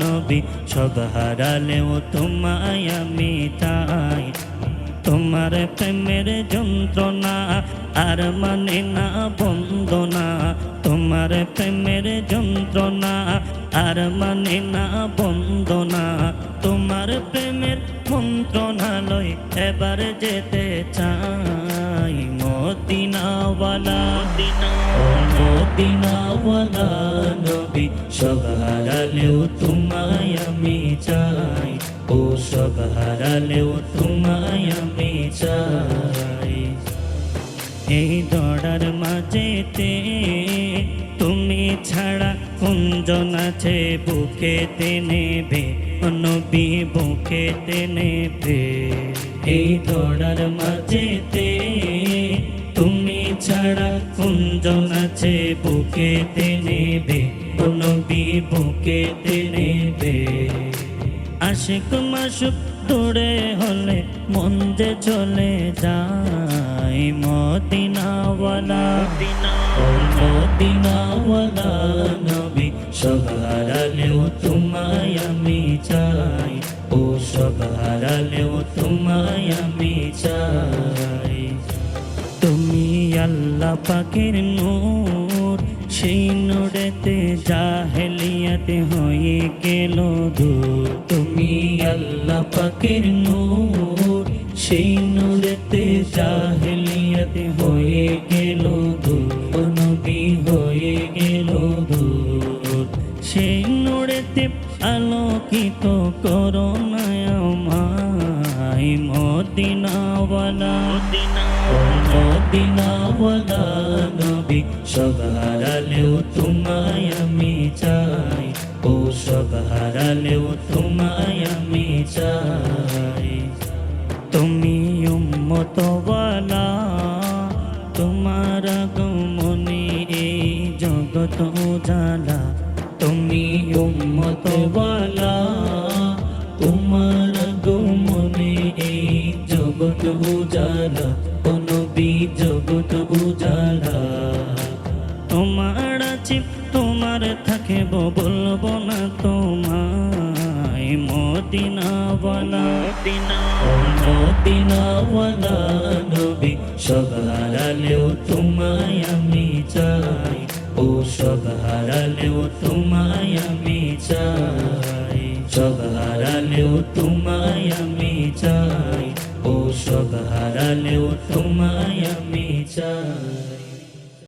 নবী সব হারালেও তোমায় আমি চাই তোমার প্রেমের যন্ত্রণা আর মানে না বন্দনা তোমার প্রেমের যন্ত্রণা আর মানে না বন্দনা তোমার প্রেমের মন্ত্রণালয় এবার যেতে চাই। মদিনাওয়ালা মদিনাওয়ালা নবী সব হারালেও তোমায় আমি চাই। ও সব হারালেও তোমায় আমি চাই। এই দড়ার মাঝেতে তুমি ছাড়া কুঞ্জন আছে, বুকেতে নেবে নবী বুকেতে নেবে এই দড়ার মাঝেতে তুমি ছাড়া কুঞ্জন আছে বুকেতে নেবে নবী বুকেতে নেবে আশিক মাসুক দূরে হলে মন যে চলে যায়। মদিনাওয়ালা মদিনাওয়ালা নবী। সব হারালেও তোমায় আমি চাই। ও সব হারালেও তোমায় আমি চাই। তুমি আল্লাহ পাকের নূর, সেই নূরেতে জাহেলিয়াতে হয়ে গেল দূর। তুমি আল্লাহ পাকের নূর, সেই নূরেতে জাহেলিয়াতে হয়ে গেল সেই নূরেতে আলোকিত করো আমায় মদিনাওয়ালা। মদিনাওয়ালা নবী সব হারালেও তোমায় আমি চাই। ও সব হারালেও তোমায় আমি চাই। তুমি উম্মতওয়ালা, তোমার গমনে এই জগত জালা তুমি উম্মতওয়ালা, তোমার গমনে এই জগত উজালা, ও নবী জগত উজালা। তোমার আছে তোমার থাকে বলব না তোমায়, মদিনাওয়ালা। মদিনাওয়ালা নবী সব হারালেও তোমায় আমি চাই। ও সব হারালেও তোমায় আমি চাই। সব হারালেও তোমায় আমি চাই। ও সব হারালেও তোমায় আমি চাই।